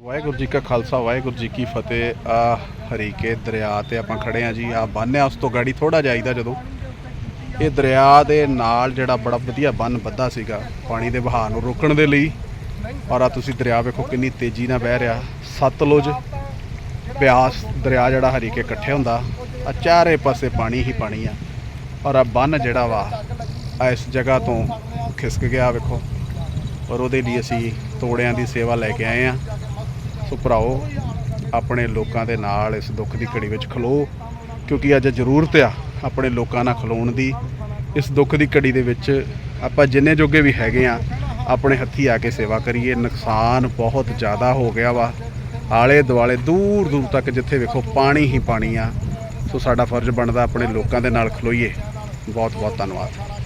ਵਾਹਿਗੁਰੂ ਜੀ ਕਾ ਖਾਲਸਾ, ਵਾਹਿਗੁਰੂ ਜੀ ਕੀ ਫਤਿਹ। ਆ ਹਰੀਕੇ ਦਰਿਆ ਤੇ ਆਪਾਂ ਖੜੇ ਆ ਜੀ। ਆ ਬੰਨਿਆ ਉਸ ਤੋਂ ਗਾੜੀ ਥੋੜਾ ਜਾਈਦਾ ਜਦੋਂ। ਇਹ ਦਰਿਆ ਦੇ ਨਾਲ ਜਿਹੜਾ ਬੜਾ ਵਧੀਆ ਬੰਨ ਬੱਧਾ ਸੀਗਾ, ਪਾਣੀ ਦੇ ਵਹਾਅ ਨੂੰ ਰੋਕਣ ਦੇ ਲਈ। ਔਰ ਆ ਤੁਸੀਂ ਦਰਿਆ ਵੇਖੋ ਕਿੰਨੀ ਤੇਜ਼ੀ ਨਾਲ ਵਹਿ ਰਿਹਾ। ਸਤਲੁਜ, ਬਿਆਸ ਦਰਿਆ ਜਿਹੜਾ ਹਰੀਕੇ ਇਕੱਠੇ ਹੁੰਦਾ। ਆ ਚਾਰੇ ਪਾਸੇ ਪਾਣੀ ਹੀ ਪਾਣੀ ਆ। ਔਰ ਆ ਬੰਨ ਜਿਹੜਾ ਵਾ ਇਸ ਜਗ੍ਹਾ ਤੋਂ ਖਿਸਕ ਗਿਆ, ਵੇਖੋ। ਔਰ ਉਹਦੇ ਲਈ ਅਸੀਂ ਤੋੜਿਆਂ ਦੀ ਸੇਵਾ ਲੈ ਕੇ ਆਏ ਆ ਸੋ ਭਰਾਓ, ਆਪਣੇ ਲੋਕਾਂ ਦੇ ਨਾਲ ਇਸ ਦੁੱਖ ਦੀ ਘੜੀ ਵਿੱਚ ਖਲੋ, ਕਿਉਂਕਿ ਅੱਜ ਜ਼ਰੂਰਤ ਆ ਆਪਣੇ ਲੋਕਾਂ ਨਾਲ ਖਲੋਣ ਦੀ। ਇਸ ਦੁੱਖ ਦੀ ਘੜੀ ਦੇ ਵਿੱਚ ਆਪਾਂ ਜਿੰਨੇ ਜੋਗੇ ਵੀ ਹੈਗੇ ਆ ਆਪਣੇ ਹੱਥੀ ਆ ਕੇ ਸੇਵਾ ਕਰੀਏ। ਨੁਕਸਾਨ ਬਹੁਤ ਜ਼ਿਆਦਾ ਹੋ ਗਿਆ ਵਾ। ਆਲੇ ਦੁਆਲੇ ਦੂਰ ਦੂਰ ਤੱਕ ਜਿੱਥੇ ਵੇਖੋ ਪਾਣੀ ਹੀ ਪਾਣੀ ਆ। ਸੋ ਸਾਡਾ ਫਰਜ਼ ਬਣਦਾ ਆਪਣੇ ਲੋਕਾਂ ਦੇ ਨਾਲ ਖਲੋਈਏ। ਬਹੁਤ ਬਹੁਤ ਧੰਨਵਾਦ।